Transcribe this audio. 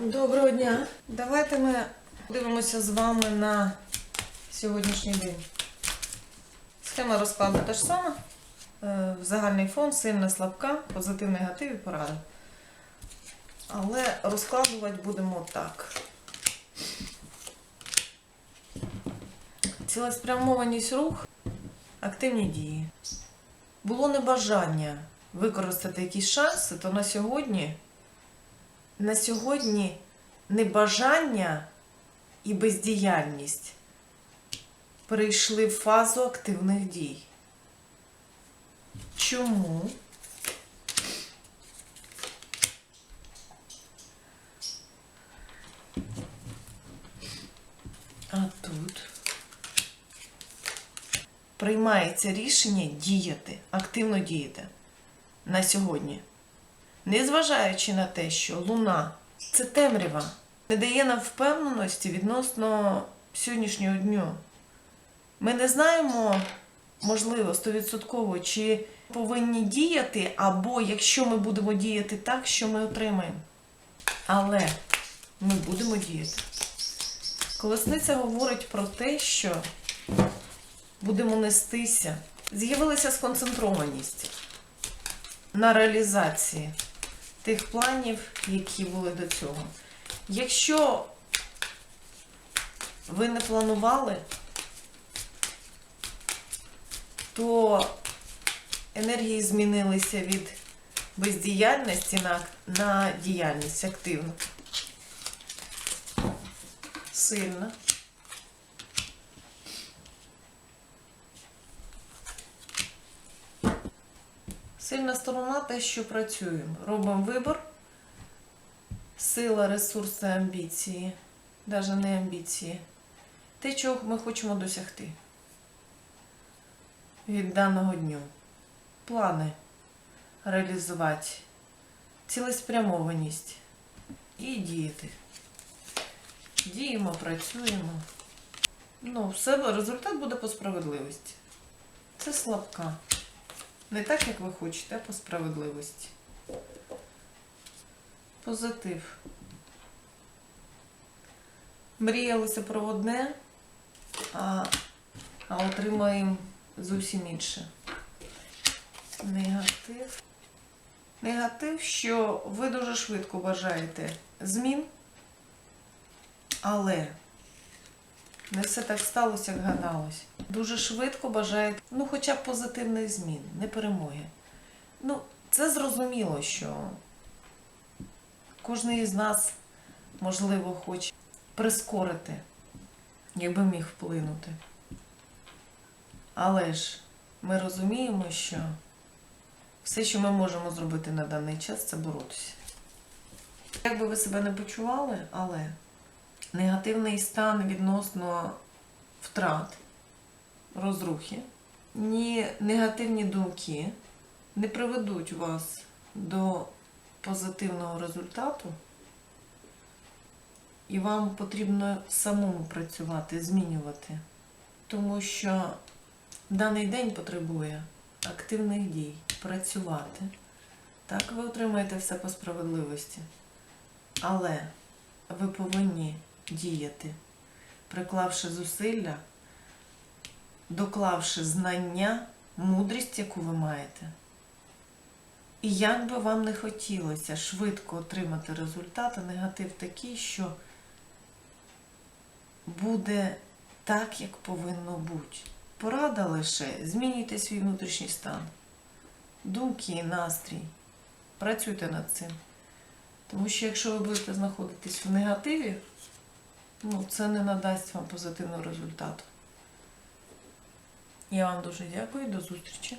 Доброго дня. Давайте ми дивимося з вами на сьогоднішній день. Схема розкладу та ж сама. Е, Загальний фон, сильна, слабка, позитив, негатив і порада. Але розкладувати будемо так. Цілеспрямованість рух, активні дії. Було небажання використати якісь шанси, то на сьогодні на сьогодні небажання і бездіяльність перейшли в фазу активних дій. Чому? А тут приймається рішення діяти, активно діяти на сьогодні незважаючи на те, що Луна це темрява, не дає нам впевненості відносно сьогоднішнього дню. Ми не знаємо, можливо, стовідсотково, чи повинні діяти, або якщо ми будемо діяти так, що ми отримаємо. Але ми будемо діяти. Колесниця говорить про те, що будемо нестися. З'явилася сконцентрованість на реалізації тих планів, які були до цього. Якщо ви не планували, то енергії змінилися від бездіяльності на, на діяльність активну. Сильно. Сильна сторона те, що працюємо. Робимо вибір. Сила, ресурси, амбіції, навіть не амбіції. Те, чого ми хочемо досягти від даного дню. Плани реалізувати, цілеспрямованість і діяти. Діємо, працюємо. Ну, все, результат буде по справедливості. Це слабка. Не так, як ви хочете, а по справедливості. Позитив. Мріялися про одне, а, а отримаємо зовсім інше. Негатив. Негатив, що ви дуже швидко бажаєте змін, але не все так сталося, як гадалось. Дуже швидко бажаєте, ну, хоча б позитивних змін, не перемоги. Ну, це зрозуміло, що кожен із нас, можливо, хоче прискорити, якби міг вплинути. Але ж ми розуміємо, що все, що ми можемо зробити на даний час, це боротися. Як би ви себе не почували, але негативний стан відносно втрат, розрухи, ні негативні думки не приведуть вас до позитивного результату, і вам потрібно самому працювати, змінювати, тому що даний день потребує активних дій, працювати. Так, ви отримаєте все по справедливості. Але ви повинні діяти, приклавши зусилля, доклавши знання, мудрість, яку ви маєте. І як би вам не хотілося швидко отримати результат, а негатив такий, що буде так, як повинно бути. Порада лише змінюйте свій внутрішній стан, думки, настрій. Працюйте над цим. Тому що якщо ви будете знаходитись в негативі, ну, це не надасть вам позитивного результату. Я вам дуже дякую, до зустрічі.